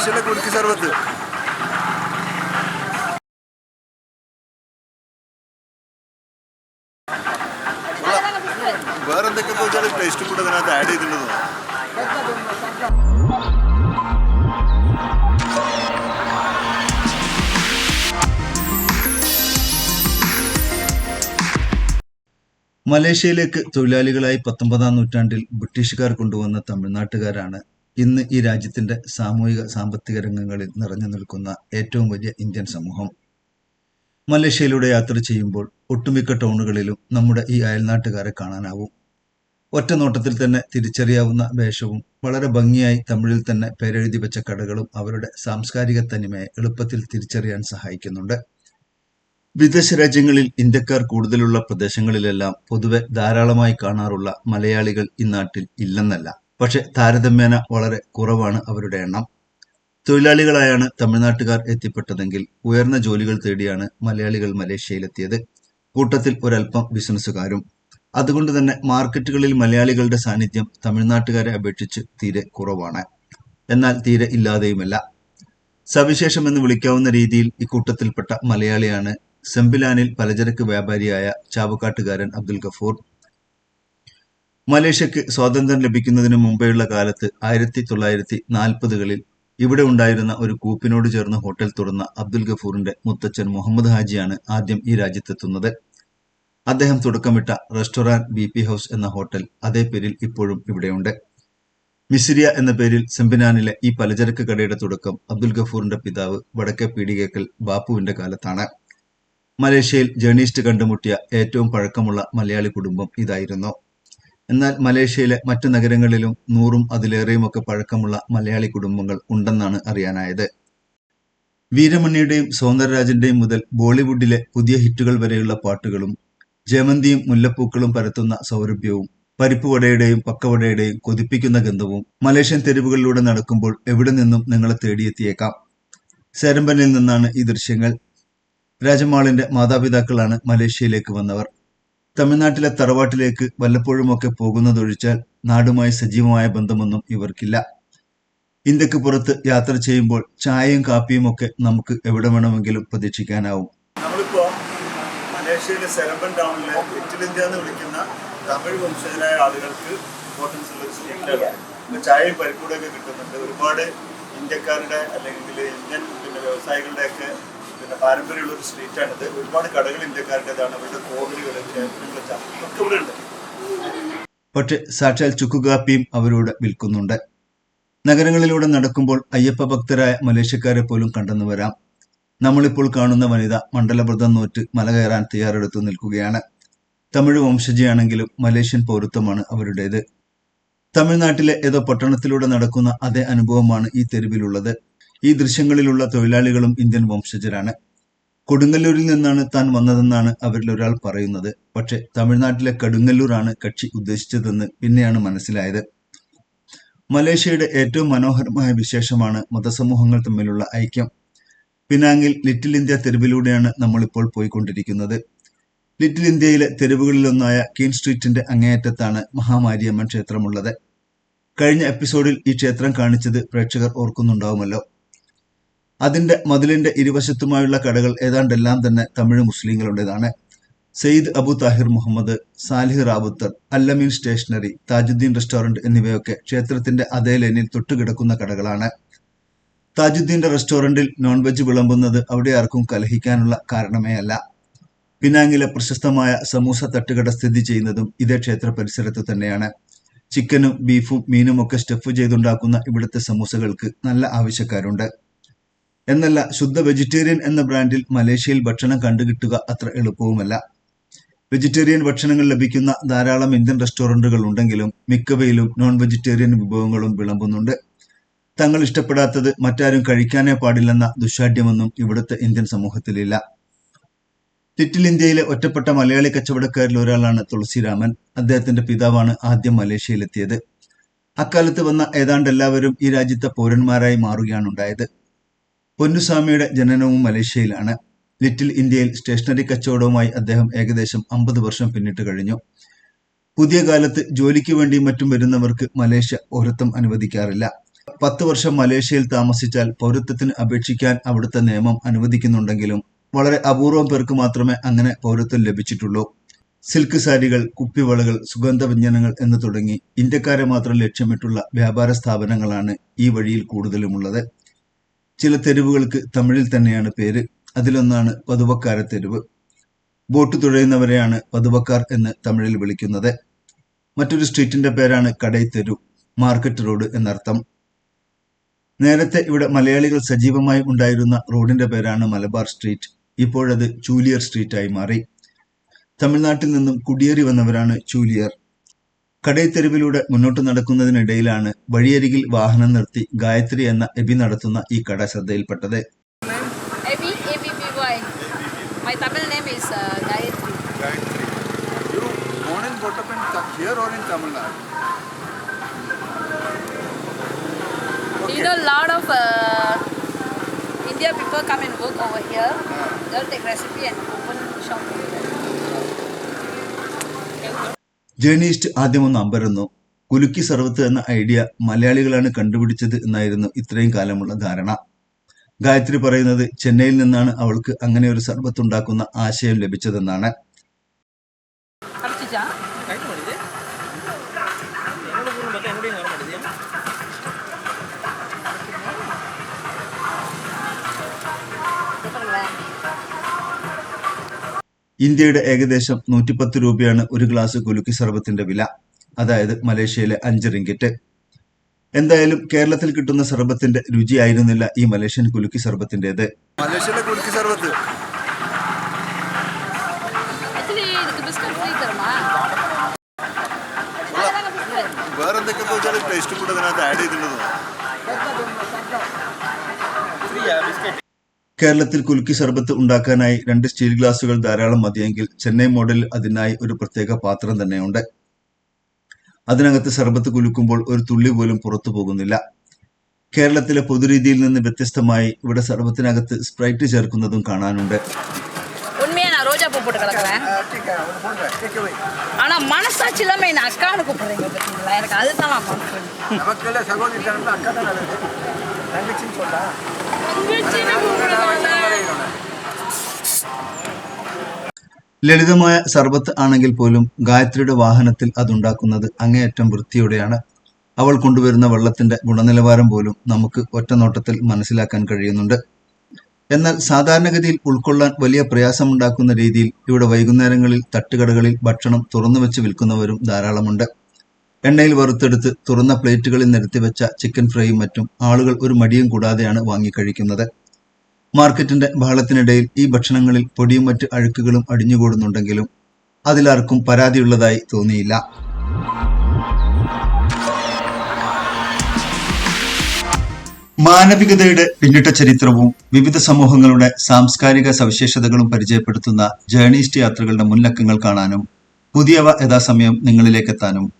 മലേഷ്യയിലെ കുടുക്കി സർവത്ത്? വേറെന്തൊക്കെ കൂടെ അതിനകത്ത് ആഡ് മലേഷ്യയിലേക്ക് തൊഴിലാളികളായി പത്തൊമ്പതാം നൂറ്റാണ്ടിൽ ബ്രിട്ടീഷുകാർ കൊണ്ടുവന്ന തമിഴ്നാട്ടുകാരാണ് ഇന്ന് ഈ രാജ്യത്തിന്റെ സാമൂഹിക സാമ്പത്തിക രംഗങ്ങളിൽ നിറഞ്ഞു നിൽക്കുന്ന ഏറ്റവും വലിയ ഇന്ത്യൻ സമൂഹം. മലേഷ്യയിലൂടെ യാത്ര ചെയ്യുമ്പോൾ ഒട്ടുമിക്ക ടൗണുകളിലും നമ്മുടെ ഈ അയൽനാട്ടുകാരെ കാണാനാവും. ഒറ്റ നോട്ടത്തിൽ തന്നെ തിരിച്ചറിയാവുന്ന വേഷവും വളരെ ഭംഗിയായി തമിഴിൽ തന്നെ പേരെഴുതി വെച്ച കടകളും അവരുടെ സാംസ്കാരിക തനിമയെ എളുപ്പത്തിൽ തിരിച്ചറിയാൻ സഹായിക്കുന്നുണ്ട്. വിദേശ രാജ്യങ്ങളിൽ ഇന്ത്യക്കാർ കൂടുതലുള്ള പ്രദേശങ്ങളിലെല്ലാം പൊതുവെ ധാരാളമായി കാണാറുള്ള മലയാളികൾ ഈ നാട്ടിൽ ഇല്ലെന്നല്ല. പക്ഷെ താരതമ്യേന വളരെ കുറവാണ് അവരുടെ എണ്ണം. തൊഴിലാളികളായാണ് തമിഴ്നാട്ടുകാർ എത്തിപ്പെട്ടതെങ്കിൽ ഉയർന്ന ജോലികൾ തേടിയാണ് മലയാളികൾ മലേഷ്യയിലെത്തിയത്. കൂട്ടത്തിൽ ഒരൽപ്പം ബിസിനസ്സുകാരും. അതുകൊണ്ട് തന്നെ മാർക്കറ്റുകളിൽ മലയാളികളുടെ സാന്നിധ്യം തമിഴ്നാട്ടുകാരെ അപേക്ഷിച്ച് തീരെ കുറവാണ്. എന്നാൽ തീരെ ഇല്ലാതെയുമല്ല. സവിശേഷം എന്ന് വിളിക്കാവുന്ന രീതിയിൽ ഇക്കൂട്ടത്തിൽപ്പെട്ട മലയാളിയാണ് സെമ്പിലാനിൽ പലചരക്ക് വ്യാപാരിയായ ചാവക്കാട്ടുകാരൻ അബ്ദുൽ ഗഫൂർ. മലേഷ്യക്ക് സ്വാതന്ത്ര്യം ലഭിക്കുന്നതിന് മുമ്പെയുള്ള കാലത്ത് ആയിരത്തി തൊള്ളായിരത്തി നാൽപ്പതുകളിൽ ഇവിടെ ഉണ്ടായിരുന്ന ഒരു കൂപ്പിനോട് ചേർന്ന് ഹോട്ടൽ തുറന്ന അബ്ദുൽ ഗഫൂറിന്റെ മുത്തച്ഛൻ മുഹമ്മദ് ഹാജിയാണ് ആദ്യം ഈ രാജ്യത്തെത്തുന്നത്. അദ്ദേഹം തുടക്കമിട്ട റെസ്റ്റോറാന്റ് ബി പി ഹൗസ് എന്ന ഹോട്ടൽ അതേ പേരിൽ ഇപ്പോഴും ഇവിടെയുണ്ട്. മിസിരിയ എന്ന പേരിൽ സെമ്പിനാനിലെ ഈ പലചരക്ക് കടയുടെ തുടക്കം അബ്ദുൽ ഗഫൂറിന്റെ പിതാവ് വടക്കേ പീടികേക്കൽ ബാപ്പുവിന്റെ കാലത്താണ്. മലേഷ്യയിൽ ജേണീസ്റ്റ് കണ്ടുമുട്ടിയ ഏറ്റവും പഴക്കമുള്ള മലയാളി കുടുംബം ഇതായിരുന്നു. എന്നാൽ മലേഷ്യയിലെ മറ്റു നഗരങ്ങളിലും നൂറും അതിലേറെയുമൊക്കെ പഴക്കമുള്ള മലയാളി കുടുംബങ്ങൾ ഉണ്ടെന്നാണ് അറിയാനായത്. വീരമണിയുടെയും സൗന്ദരരാജന്റെയും മുതൽ ബോളിവുഡിലെ പുതിയ ഹിറ്റുകൾ വരെയുള്ള പാട്ടുകളും ജമന്തിയും മുല്ലപ്പൂക്കളും പരത്തുന്ന സൗരഭ്യവും പരിപ്പുവടയുടെയും പക്കവടയുടെയും കൊതിപ്പിക്കുന്ന ഗന്ധവും മലേഷ്യൻ തെരുവുകളിലൂടെ നടക്കുമ്പോൾ എവിടെ നിന്നും നിങ്ങളെ തേടിയെത്തിയേക്കാം? സേരമ്പനിൽ നിന്നാണ് ഈ ദൃശ്യങ്ങൾ. രാജമാളിന്റെ മാതാപിതാക്കളാണ് മലേഷ്യയിലേക്ക് വന്നവർ. തമിഴ്നാട്ടിലെ തറവാട്ടിലേക്ക് വല്ലപ്പോഴുമൊക്കെ പോകുന്നതൊഴിച്ചാൽ നാടുമായി സജീവമായ ബന്ധമൊന്നും ഇവർക്കില്ല. ഇന്ത്യയ്ക്ക് പുറത്ത് യാത്ര ചെയ്യുമ്പോൾ ചായയും കാപ്പിയും ഒക്കെ നമുക്ക് എവിടെ വേണമെങ്കിലും പ്രതീക്ഷിക്കാനാവും. നമ്മളിപ്പോ മലേഷ്യയിലെ സെലബൻ ടൗണിലെ ലിറ്റിൽ ഇന്ത്യ എന്ന് വിളിക്കുന്ന തമിഴ് വംശജരായ ആളുകൾക്ക് ഇമ്പോർട്ടൻസ് ഉള്ള ഒരു ഇപ്പൊ ചായയും പരിപ്പൂടൊക്കെ കിട്ടുന്നുണ്ട്. ഒരുപാട് ഇന്ത്യക്കാരുടെ അല്ലെങ്കിൽ ഇന്ത്യൻ പിന്നെ വ്യവസായികളുടെ ഒക്കെ പിന്നെ പാരമ്പര്യമുള്ള ഒരു സ്ട്രീറ്റാണിത് ഒരുപാട് കടകൾ ഇന്ത്യക്കാരുടേതാണ് അവരുടെ കോവിലുകൾ കേന്ദ്രങ്ങൾ ഒക്കെ ഇവിടെ ഉണ്ട്. പക്ഷെ സാക്ഷാൽ ചുക്കുകാപ്പിയും അവരോട് വിൽക്കുന്നുണ്ട്. നഗരങ്ങളിലൂടെ നടക്കുമ്പോൾ അയ്യപ്പ ഭക്തരായ മലേഷ്യക്കാരെ പോലും കണ്ടെന്നു വരാം. നമ്മളിപ്പോൾ കാണുന്ന വനിത മണ്ഡലവ്രതം നോറ്റ് മല കയറാൻ തയ്യാറെടുത്ത് നിൽക്കുകയാണ്. തമിഴ് വംശജയാണെങ്കിലും മലേഷ്യൻ പൗരത്വമാണ് അവരുടേത്. തമിഴ്നാട്ടിലെ ഏതോ പട്ടണത്തിലൂടെ നടക്കുന്ന അതേ അനുഭവമാണ് ഈ തെരുവിലുള്ളത്. ഈ ദൃശ്യങ്ങളിലുള്ള തൊഴിലാളികളും ഇന്ത്യൻ വംശജരാണ്. കൊടുങ്ങല്ലൂരിൽ നിന്നാണ് താൻ വന്നതെന്നാണ് അവരിൽ ഒരാൾ പറയുന്നത്. പക്ഷെ തമിഴ്നാട്ടിലെ കടുങ്ങല്ലൂരാണ് കക്ഷി ഉദ്ദേശിച്ചതെന്ന് പിന്നെയാണ് മനസ്സിലായത്. മലേഷ്യയുടെ ഏറ്റവും മനോഹരമായ വിശേഷമാണ് മതസമൂഹങ്ങൾ തമ്മിലുള്ള ഐക്യം. പിനാങ്ങിൽ ലിറ്റിൽ ഇന്ത്യ തെരുവിലൂടെയാണ് നമ്മളിപ്പോൾ പോയിക്കൊണ്ടിരിക്കുന്നത്. ലിറ്റിൽ ഇന്ത്യയിലെ തെരുവുകളിലൊന്നായ കീൻ സ്ട്രീറ്റിന്റെ അങ്ങേയറ്റത്താണ് മഹാമാരിയമ്മൻ ക്ഷേത്രമുള്ളത്. കഴിഞ്ഞ എപ്പിസോഡിൽ ഈ ക്ഷേത്രം കാണിച്ചത് പ്രേക്ഷകർ ഓർക്കുന്നുണ്ടാവുമല്ലോ. അതിന്റെ മതിലിന്റെ ഇരുവശത്തുമായുള്ള കടകൾ ഏതാണ്ടെല്ലാം തന്നെ തമിഴ് മുസ്ലിങ്ങളുടേതാണ്. സെയ്ദ് അബു താഹിർ മുഹമ്മദ് സാലിഹ് റാവുത്തർ അല്ലമീൻ സ്റ്റേഷനറി താജുദ്ദീൻ റെസ്റ്റോറന്റ് എന്നിവയൊക്കെ ക്ഷേത്രത്തിന്റെ അതേ ലൈനിൽ തൊട്ടുകിടക്കുന്ന കടകളാണ്. താജുദ്ദീന്റെ റെസ്റ്റോറന്റിൽ നോൺ വെജ് വിളമ്പുന്നത് അവിടെ ആർക്കും കലഹിക്കാനുള്ള കാരണമേ അല്ല. പിനാങ്ങിലെ പ്രശസ്തമായ സമൂസ തട്ടുകട സ്ഥിതി ചെയ്യുന്നതും ഇതേ ക്ഷേത്ര പരിസരത്ത് തന്നെയാണ്. ചിക്കനും ബീഫും മീനും ഒക്കെ സ്റ്റഫ് ചെയ്തുണ്ടാക്കുന്ന ഇവിടുത്തെ സമൂസകൾക്ക് നല്ല ആവശ്യക്കാരുണ്ട്. എന്നല്ല ശുദ്ധ വെജിറ്റേറിയൻ എന്ന ബ്രാൻഡിൽ മലേഷ്യയിൽ ഭക്ഷണം കണ്ടുകിട്ടുക അത്ര എളുപ്പവുമല്ല. വെജിറ്റേറിയൻ ഭക്ഷണങ്ങൾ ലഭിക്കുന്ന ധാരാളം ഇന്ത്യൻ റെസ്റ്റോറന്റുകൾ ഉണ്ടെങ്കിലും മിക്കവയിലും നോൺ വെജിറ്റേറിയൻ വിഭവങ്ങളും വിളമ്പുന്നുണ്ട്. തങ്ങൾ ഇഷ്ടപ്പെടാത്തത് മറ്റാരും കഴിക്കാനേ പാടില്ലെന്ന ദുശാഠ്യമൊന്നും ഇവിടുത്തെ ഇന്ത്യൻ സമൂഹത്തിലില്ല. ലിറ്റിൽ ഇന്ത്യയിലെ ഒറ്റപ്പെട്ട മലയാളി കച്ചവടക്കാരിൽ ഒരാളാണ് തുളസിരാമൻ. അദ്ദേഹത്തിന്റെ പിതാവാണ് ആദ്യം മലേഷ്യയിലെത്തിയത്. അക്കാലത്ത് വന്ന ഏതാണ്ട് എല്ലാവരും ഈ രാജ്യത്തെ പൗരന്മാരായി മാറുകയാണ് ഉണ്ടായത് പൊന്നുസ്വാമിയുടെ ജനനവും മലേഷ്യയിലാണ്. ലിറ്റിൽ ഇന്ത്യയിൽ സ്റ്റേഷനറി കച്ചവടവുമായി അദ്ദേഹം ഏകദേശം അമ്പത് വർഷം പിന്നിട്ട് കഴിഞ്ഞു. പുതിയ കാലത്ത് ജോലിക്ക് വേണ്ടി മറ്റും വരുന്നവർക്ക് മലേഷ്യ പൗരത്വം അനുവദിക്കാറില്ല. പത്ത് വർഷം മലേഷ്യയിൽ താമസിച്ചാൽ പൗരത്വത്തിന് അപേക്ഷിക്കാൻ അവിടുത്തെ നിയമം അനുവദിക്കുന്നുണ്ടെങ്കിലും വളരെ അപൂർവം പേർക്ക് മാത്രമേ അങ്ങനെ പൗരത്വം ലഭിച്ചിട്ടുള്ളൂ. സിൽക്ക് സാരികൾ കുപ്പിവളകൾ സുഗന്ധവ്യഞ്ജനങ്ങൾ എന്ന് തുടങ്ങി ഇന്ത്യക്കാരെ മാത്രം ലക്ഷ്യമിട്ടുള്ള വ്യാപാര സ്ഥാപനങ്ങളാണ് ഈ വഴിയിൽ കൂടുതലുമുള്ളത്. ചില തെരുവുകൾക്ക് തമിഴിൽ തന്നെയാണ് പേര്. അതിലൊന്നാണ് പതുവക്കാര തെരുവ്. ബോട്ട് തുഴയുന്നവരെയാണ് പതുവക്കാർ എന്ന് തമിഴിൽ വിളിക്കുന്നത്. മറ്റൊരു സ്ട്രീറ്റിന്റെ പേരാണ് കടൈ തെരു മാർക്കറ്റ് റോഡ് എന്നർത്ഥം. നേരത്തെ ഇവിടെ മലയാളികൾ സജീവമായി ഉണ്ടായിരുന്ന റോഡിന്റെ പേരാണ് മലബാർ സ്ട്രീറ്റ്. ഇപ്പോഴത് ചൂലിയർ സ്ട്രീറ്റ് ആയി മാറി. തമിഴ്നാട്ടിൽ നിന്നും കുടിയേറി വന്നവരാണ് ചൂലിയർ. കടൈത്തെരുവിലൂടെ മുന്നോട്ട് നടക്കുന്നതിനിടയിലാണ് വഴിയരികിൽ വാഹനം നിർത്തി ഗായത്രി എന്ന എബി നടത്തുന്ന ഈ കട ശ്രദ്ധയിൽപ്പെട്ടത് A A. My Tamil name is uh, Gayatri. Gayatri. You born and brought up in here or in Tamil Nadu? You know, lot of uh, India people come and work over here. They'll take recipe and open ജേർണിസ്റ്റ് ആദ്യമൊന്ന് അമ്പരന്നു. കുലുക്കി സർവത്ത് എന്ന idea മലയാളികളാണ് കണ്ടുപിടിച്ചത് എന്നായിരുന്നു ഇത്രയും കാലമുള്ള ധാരണ. ഗായത്രി പറയുന്നത് ചെന്നൈയിൽ നിന്നാണ് അവൾക്ക് അങ്ങനെ ഒരു സർവത്ത് ഉണ്ടാക്കുന്ന ആശയം ലഭിച്ചതെന്നാണ്. ഇന്ത്യയുടെ ഏകദേശം നൂറ്റിപ്പത്ത് രൂപയാണ് ഒരു ഗ്ലാസ് കുലുക്കി സർബത്തിന്റെ വില. അതായത് മലേഷ്യയിലെ അഞ്ച് റിങ്കിറ്റ്. എന്തായാലും കേരളത്തിൽ കിട്ടുന്ന സർബത്തിന്റെ രുചി ആയിരുന്നില്ല ഈ മലേഷ്യൻ കുലുക്കി സർബത്തിന്റെത് കുലുക്കി സർബത്ത് വേറെന്തൊക്കെ ടേസ്റ്റ് ആഡ് ചെയ്തിട്ടുണ്ടോ? കേരളത്തിൽ കുലുക്കി സർബത്ത് ഉണ്ടാക്കാനായി രണ്ട് സ്റ്റീൽ ഗ്ലാസുകൾ ധാരാളം മതിയെങ്കിൽ ചെന്നൈ മോഡലിൽ അതിനായി ഒരു പ്രത്യേക പാത്രം തന്നെയുണ്ട് അതിനകത്ത് സർബത്ത് കുലുക്കുമ്പോൾ ഒരു തുള്ളി പോലും പുറത്തു പോകുന്നില്ല കേരളത്തിലെ പൊതുരീതിയിൽ നിന്ന് വ്യത്യസ്തമായി ഇവിടെ സർബത്തിനകത്ത് സ്പ്രൈറ്റ് ചേർക്കുന്നതും കാണാനുണ്ട് உண்மையா நான் ரோஜா பூ போட்டு கிடக்குறேன் ஆனா மனசாட்சி இல்லாம என்ன அக்கான்னு கூப்பிடுறீங்க பார்த்தீங்களா எனக்கு அதுதான் நான் பார்க்குறேன் நமக்குள்ள சகோதரி தரம்ல அக்கா தான் நல்லது தங்கச்சின்னு சொல்லா ലളിതമായ സർബത്ത് ആണെങ്കിൽ പോലും ഗായത്രിയുടെ വാഹനത്തിൽ അതുണ്ടാക്കുന്നത് അങ്ങേയറ്റം വൃത്തിയോടെയാണ് അവൾ കൊണ്ടുവരുന്ന വെള്ളത്തിന്റെ ഗുണനിലവാരം പോലും നമുക്ക് ഒറ്റനോട്ടത്തിൽ മനസ്സിലാക്കാൻ കഴിയുന്നുണ്ട് എന്നാൽ സാധാരണഗതിയിൽ ഉൾക്കൊള്ളാൻ വലിയ പ്രയാസമുണ്ടാക്കുന്ന രീതിയിൽ ഇവിടെ വൈകുന്നേരങ്ങളിൽ തട്ടുകടകളിൽ ഭക്ഷണം തുറന്നു വെച്ച് വിൽക്കുന്നവരും ധാരാളമുണ്ട് എണ്ണയിൽ വറുത്തെടുത്ത് തുറന്ന പ്ലേറ്റുകളിൽ നിരത്തി വെച്ച ചിക്കൻ ഫ്രൈയും മറ്റും ആളുകൾ ഒരു മടിയും കൂടാതെയാണ് വാങ്ങിക്കഴിക്കുന്നത് മാർക്കറ്റിന്റെ ബഹളത്തിനിടയിൽ ഈ ഭക്ഷണങ്ങളിൽ പൊടിയും മറ്റ് അഴുക്കുകളും അടിഞ്ഞുകൂടുന്നുണ്ടെങ്കിലും അതിലാർക്കും പരാതിയുള്ളതായി തോന്നിയില്ല. മാനവികതയുടെ പിന്നിട്ട ചരിത്രവും വിവിധ സമൂഹങ്ങളുടെ സാംസ്കാരിക സവിശേഷതകളും പരിചയപ്പെടുത്തുന്ന ജേണിസ്റ്റ് യാത്രകളുടെ മുൻലക്കങ്ങൾ കാണാനും പുതിയവ യഥാസമയം നിങ്ങളിലേക്കെത്താനും